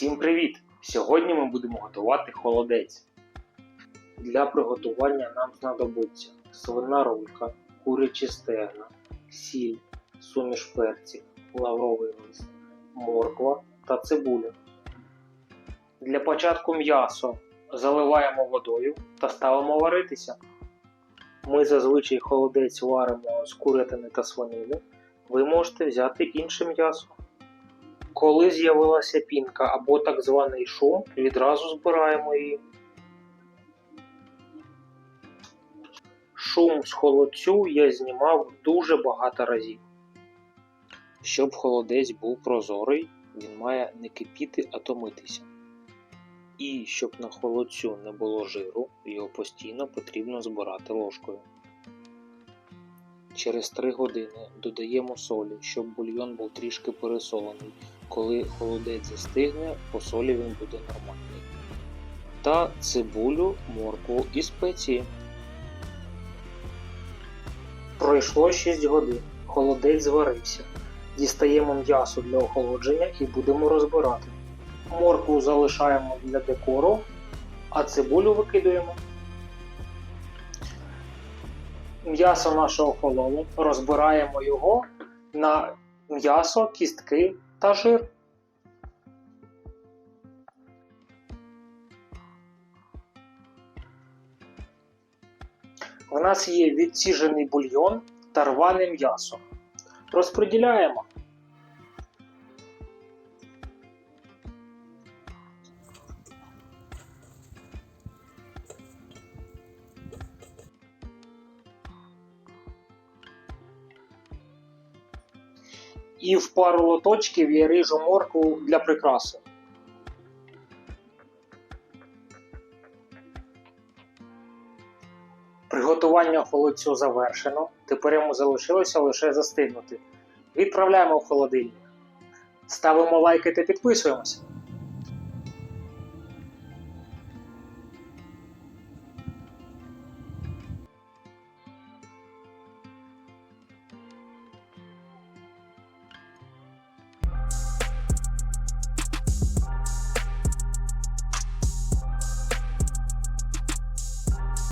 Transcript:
Всім привіт! Сьогодні ми будемо готувати холодець. Для приготування нам знадобиться свина рулька, курячі стегна, сіль, суміш перців, лавровий лист, морква та цибуля. Для початку м'ясо заливаємо водою та ставимо варитися. Ми зазвичай холодець варимо з курятини та свинини. Ви можете взяти інше м'ясо. Коли з'явилася пінка або так званий шум, відразу збираємо її. Шум з холодцю я знімав дуже багато разів. Щоб холодець був прозорий, він має не кипіти, а томитися. І щоб на холодцю не було жиру, його постійно потрібно збирати ложкою. Через 3 години додаємо солі, щоб бульйон був трішки пересолений. Коли холодець застигне, по солі він буде нормальний. Та цибулю, моркву і спеції. Пройшло 6 годин. Холодець зварився. Дістаємо м'ясо для охолодження і будемо розбирати. Моркву залишаємо для декору, а цибулю викидуємо. М'ясо нашого холому розбираємо його на м'ясо, кістки та жир. В нас є відсіжений бульйон та рване м'ясо. Розподіляємо. І в пару лоточків я ріжу моркву для прикраси. Приготування холодцю завершено. Тепер йому залишилося лише застигнути. Відправляємо в холодильник. Ставимо лайки та підписуємося.